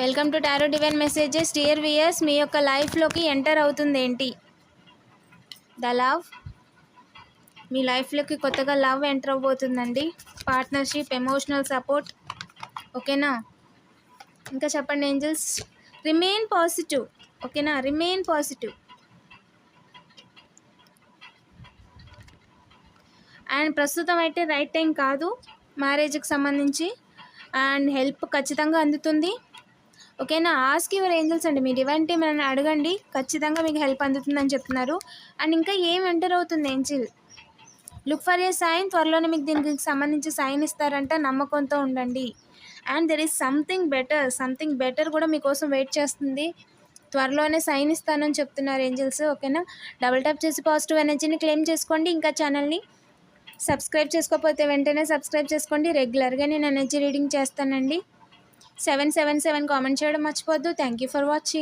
Welcome to tarot divine messages. Dear viewers మీ యొక్క లైఫ్లోకి enter అవుతుంది ఏంటి ద లవ్. మీ లైఫ్లోకి కొత్తగా లవ్ ఎంటర్ అవబోతుందండి పార్ట్నర్షిప్ ఎమోషనల్ సపోర్ట్. ఓకేనా? ఇంకా చెప్పండి ఏంజల్స్. Remain positive. ఓకేనా? Remain positive. అండ్ ప్రస్తుతం అయితే రైట్ టైం కాదు. మ్యారేజ్కి సంబంధించి. అండ్ హెల్ప్ ఖచ్చితంగా అందుతుంది. ఓకేనా? ఆస్క్ యువర్ ఏంజల్స్ అండి. మీ డివైన్ టీమ్ అని అడగండి. ఖచ్చితంగా మీకు హెల్ప్ అందుతుందని చెప్తున్నారు. అండ్ ఇంకా ఏం ఎంటర్ అవుతుంది angel look for a sign త్వరలోనే మీకు దీనికి సంబంధించి సైన్ ఇస్తారంట. నమ్మకంతో ఉండండి. And there is something better something better కూడా మీకోసం వెయిట్ చేస్తుంది. త్వరలోనే సైన్ ఇస్తానని చెప్తున్నారు ఏంజల్స్ ఓకేనా? డబుల్ ట్యాప్ చేసి పాజిటివ్ ఎనర్జీని క్లెయిమ్ చేసుకోండి. ఇంకా ఛానల్ని సబ్స్క్రైబ్ చేసుకోకపోతే వెంటనే సబ్స్క్రైబ్ చేసుకోండి. రెగ్యులర్గా నేను ఎనర్జీ రీడింగ్ చేస్తానండి. సెవెన్ సెవెన్ సెవెన్ కామెంట్ చేయడం మర్చిపోద్దు థ్యాంక్ యూ ఫర్ వాచింగ్